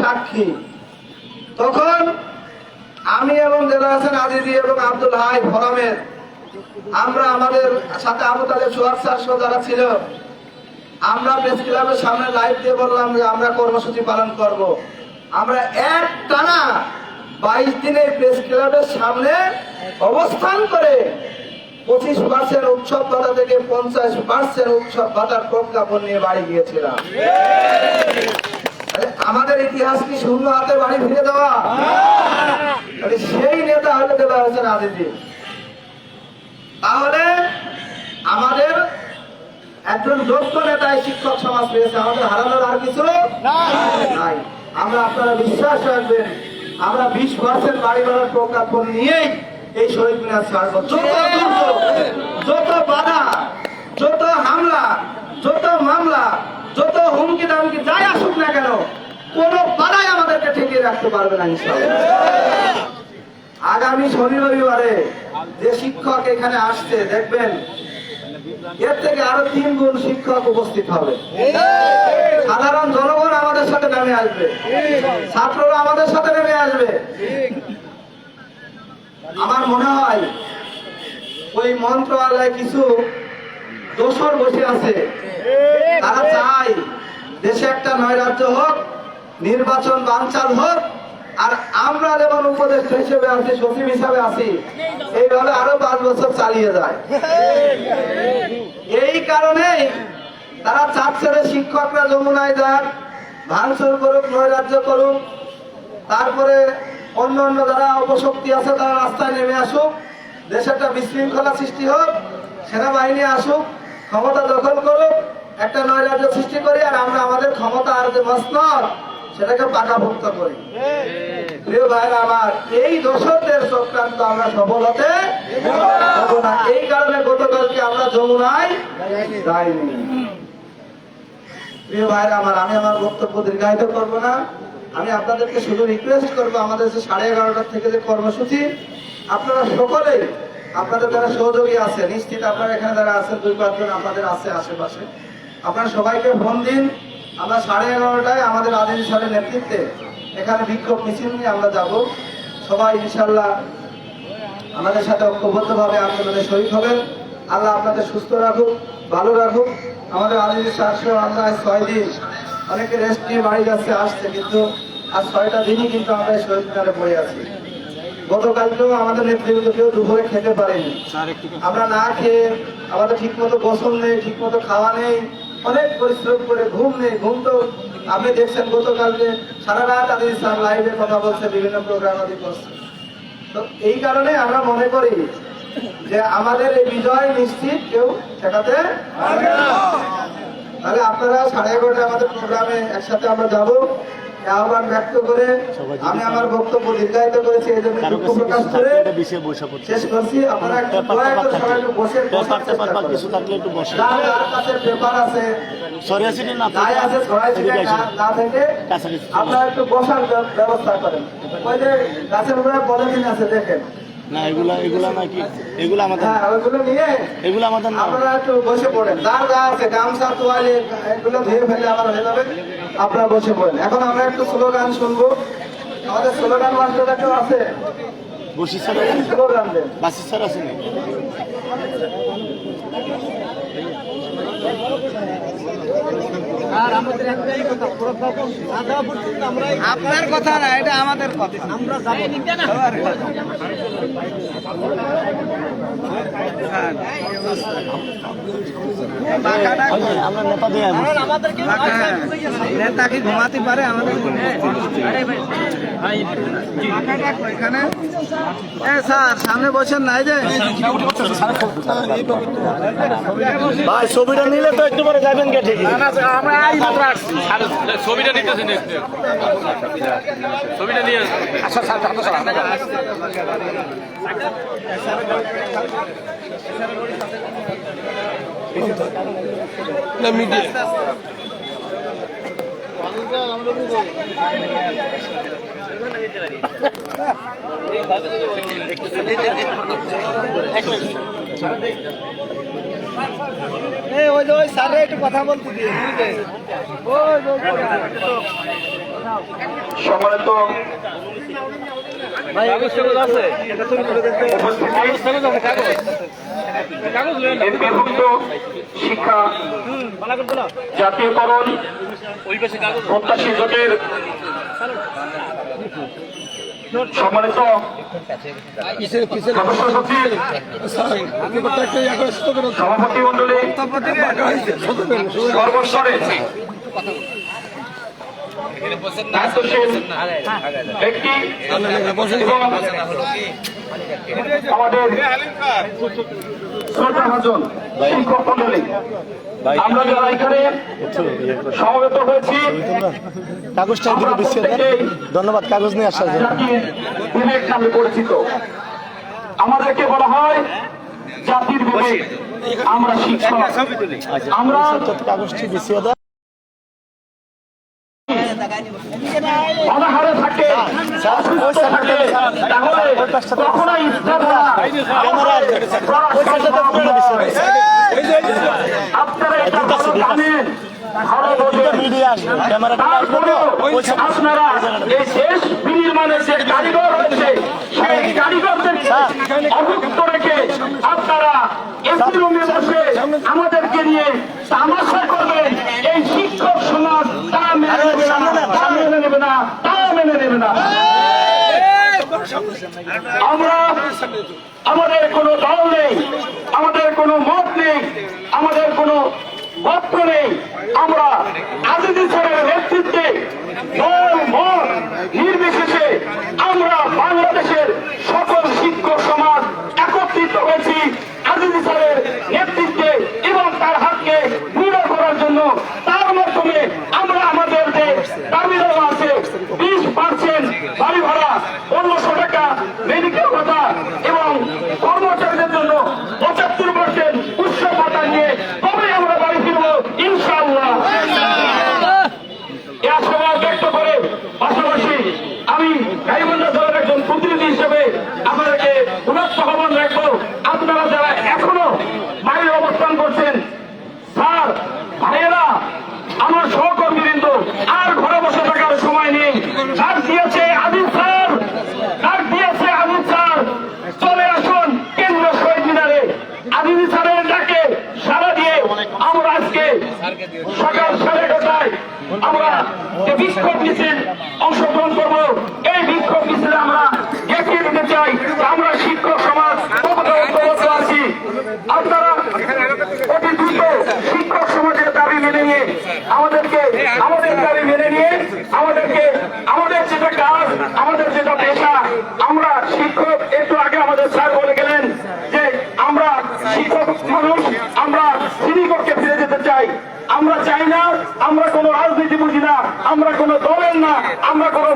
সাক্ষী তখন আমি এবং জেলা হাসান আজিজি এবং আব্দুল হাই ফরামের আমরা আমাদের সাথে আবু তালেব সোহাগ স্যার যারা ছিল, আমরা প্রেস ক্লাবের সামনে লাইভ দিয়ে বললাম যে আমরা কর্মসূচি পালন করব। আমরা এক টানা বাইশ দিনে প্রেস ক্লাবের সামনে অবস্থান করে পঁচিশ পার্সেন্ট উৎসব ভাতা থেকে পঞ্চাশ পার্সেন্ট উৎসব ভাতার প্রজ্ঞাপন নিয়ে বাড়ি গিয়েছিলাম আমাদের ইতিহাস কি শূন্য হাতে বাড়ি ফিরে দেওয়া? সেই নেতা হলে দেওয়া হয়েছেন আদিজি তাহলে আমাদের একজন যোগ্য নেতায় শিক্ষক সমাজ পেয়েছে, আমাদের হারানোর আর কিছু নাই। আমরা আপনারা বিশ্বাস রাখবেন, আমরা বিশ পার্সেন্ট বাড়ি ভাড়ার প্রজ্ঞাপন নিয়েই এই শহীদ মিনার ছাড়বো। যত যত বাধা, যত হামলা, যত মামলা যত হুমকি দামকি যাই আসুক না কেন, কোন বাধাই আমাদেরকে ঠেকিয়ে রাখতে পারবে না আগামী শনি রবিবারে যে শিক্ষক এখানে আসছে, দেখবেন, এর থেকে আরও তিন গুণ শিক্ষক উপস্থিত হবে। সাধারণ জনগণ আমাদের সাথে নেমে আসবে। ছাত্ররা আমাদের সাথে নেমে আসবে। আমার মনে হয়, ওই মন্ত্রালয় কিছু দোষর বসে আছে। তারা চায় দেশে একটা নৈরাজ্য হোক, নির্বাচন বানচাল হোক, আর আমরা যেমন উপদেষ্টা হিসেবে আছি, সচিব হিসাবে আছি। এইভাবে আরও পাঁচ বছর চালিয়ে যায়। এই কারণেই তারা চাচ্ছে শিক্ষকরা যমুনায় যাক, ভাঙচুর করুক, নৈরাজ্য করুক। তারপরে অন্য অন্য যারা অপশক্তি আছে, তারা রাস্তায় নেমে আসুক। দেশে একটা বিশৃঙ্খলা সৃষ্টি হোক, সেনাবাহিনী আসুক। ক্ষমতা দখল করুক, একটা নৈরাজ্য সৃষ্টি করি আর আমরা আমাদের ক্ষমতা আর যে মসনদ সেটাকে পাকাভুক্ত করি। প্রিয় ভাইরা আমার, এই দোষরদের চক্রান্ত আমরা সফল হতে না। এই কারণে গতকালকে আমরা যমুনায় যাইনি। প্রিয় ভাইরা আমার, আমি আমার বক্তব্য দীর্ঘায়িত করব না। আমি আপনাদেরকে শুধু রিকোয়েস্ট করব আমাদের যে সাড়ে এগারোটার থেকে যে কর্মসূচি, আপনারা সকলেই আপনাদের যারা সহযোগী আছে, নিশ্চিত আপনারা এখানে যারা আছেন, দুই পাঁচজন আপনাদের আছে আশেপাশে। আপনারা সবাইকে ফোন দিন। আমরা সাড়ে এগারোটায় আমাদের আদিল সাহেবের নেতৃত্বে এখানে বিক্ষোভ মিছিল নিয়ে আমরা যাব। সবাই ইনশাল্লাহ আমাদের সাথে ঐক্যবদ্ধভাবে আন্দোলনে শহীদ হবেন। আল্লাহ আপনাদের সুস্থ রাখুক, ভালো রাখুক। আমাদের আদিল সাতশো আমরা ছয় দিন, অনেকে রেস্ট নিয়ে বাড়ি যাচ্ছে, আসছে, কিন্তু আজ ছয়টা দিনই কিন্তু আমরা শহীদ মিনারে পড়ে আছি। গতকালকেও আমাদের নেতৃবৃন্দ কেউ দুপুরে খেতে পারেনি। আমরা না খেয়ে আমাদের ঠিক মতো গোসল নেই ঠিক মতো খাওয়া নেই অনেক পরিশ্রম করে ঘুম নেই। ঘুম তো আপনি দেখছেন গতকালকে সারা রাত আদি ইসলাম লাইভে কথা বলছে বিভিন্ন প্রোগ্রাম আদি করছে। তো এই কারণে আমরা মনে করি যে আমাদের এই বিজয় নিশ্চিত কেউ ঠেকাতে না। তাহলে আপনারা সাড়ে এগারোটায় আমাদের প্রোগ্রামে একসাথে আমরা যাব। আহ্বান ব্যক্ত করে আমি আমার বক্তব্য দীর্ঘায়িত করেছি এই জন্য দুঃখ প্রকাশ করে শেষ করছি। আপনারা একটু দয়া করে সবাই একটু বসে। কিছু থাকলে একটু বসে কাছে পেপার আছে। না আছে। না থেকে আপনারা একটু বসার ব্যবস্থা করেন। ওই যে গাছের উপরে পলিথিন আছে দেখেন। না এগুলা এগুলা নাকি এগুলো আমাদের হ্যাঁ ওইগুলো নিয়ে এগুলো আমাদের না। আপনারা একটু বসে পড়েন। যার যা আছে গামছা তোয়ালে এগুলো ধুয়ে ফেলে আমার হয়ে যাবে। আপনারা বসে পড়েন। এখন আমরা একটু স্লোগান শুনব। আমাদের স্লোগান মাস্টারটা কেউ আছে? বসি স্যার আছে? স্লোগান দেন। বাসি স্যার আছে না আপনার কথা না এটা আমাদের কথা। আমরা নেতা কি ঘুমাতে পারে আমাদের এখানে স্যার সামনে বসেন নাই যে। ভাই ছবিটা নিলে তো একটু পরে যাবেন কে ঠিক ছবিটা ছবিটা নিয়ে এই ওই যে ওই স্যারে একটু কথা বলতে দিয়ে ওই ওই, ওই, ওই। সম্মানিত শিক্ষা জাতীয়করণ প্রত্যাশী জোটের সম্মানিত সদস্য সচিব সভাপতি মন্ডলী সর্বস্তরে দায়িত্বশীল ব্যক্তি আমাদের শ্রদ্ধা ভাজন শিক্ষক মন্ডলী আমরা যারা এখানে সমবেত হয়েছি কাগজটা এদিকে বিছিয়ে ধন্যবাদ কাগজ নিয়ে আসার জন্য। বিবেক নামে পরিচিত। আমাদেরকে বলা হয় জাতির বিবেক। আমরা শিক্ষক। আমরা কাগজটি দেন অনাহারে থাকে অসুস্থ থাকে তাহলে কখনোই ইফতার না আপনারা এটা ভালো জানেন ভালো বোঝেন মিডিয়া আসবে ক্যামেরাটা আসবে তো তারপরেও ওই সামনে- আপনারা আমাদেরকে নিয়ে তামাশা করবেন এই শিক্ষক সমাজ তা মেনে নেবে না তা মেনে নেবে না তা মেনে নেবে না আমরা আমাদের কোনো দল নেই, আমাদের কোনো মত নেই, আমাদের কোনো বক্ত নেই। আমরা আজিজি স্যারের নেতৃত্বে দল মত নির্বিশেষে আমরা বাংলাদেশের সকল শিক্ষক সমাজ একত্রিত হয়েছি আজিজি স্যারের নেতৃত্বে এবং তার হাতকে দৃঢ় করার জন্য তার মাধ্যমে আমরা আমাদের যে দাবি দেওয়া আছে বিশ পার্সেন্ট বাড়ি ভাড়া পনেরোশো টাকা মেডিকেল ভাতা এবং কর্মচারীদের জন্য পঁচাত্তর পার্সেন্ট উৎসব ভাতা নিয়ে তবে আমরা বাড়ি ফিরবো ইনশাআল্লাহ এ আশাবাদ ব্যক্ত করে পাশাপাশি আমি গাইবান্ধা দলের একজন প্রতিনিধি হিসেবে আপনাদেরকে পুনঃ আহ্বান রাখব আপনারা যারা এখনও বাইরে অবস্থান করছেন স্যার ভাইয়েরা আমার সহকর্মীবৃন্দ আর ঘরে বসে থাকার সময় নেই ডাক দিয়েছে আজিজ স্যার ডাক দিয়েছে আজিজ স্যার চলে আসুন কেন্দ্র শহীদ মিনারে স্যারের ডাকে সারা দিয়ে আমরা আজকে সকাল সাড়ে এগারোটায় আমরা যে বিক্ষোভ মিছিল অংশগ্রহণ করব, এই বিক্ষোভ আমরা দেখিয়ে দিতে চাই আমরা শিক্ষক সমাজ আছি। আপনারা অতি দ্রুত শিক্ষক সমাজের দাবি মেনে নিয়ে আমাদেরকে, আমাদের দাবি মেনে নিয়ে আমাদেরকে, আমাদের যেটা কাজ, আমাদের যেটা পেশা আমরা শিক্ষক একটু আগে আমাদের স্যার বলে গেলেন যে আমরা শিক্ষক মানুষ আমরা শ্রীকরকে ফিরে যেতে চাই আমরা চাই না আমরা কোনো রাজনীতি বুঝি না আমরা কোনো দলের না আমরা কোনো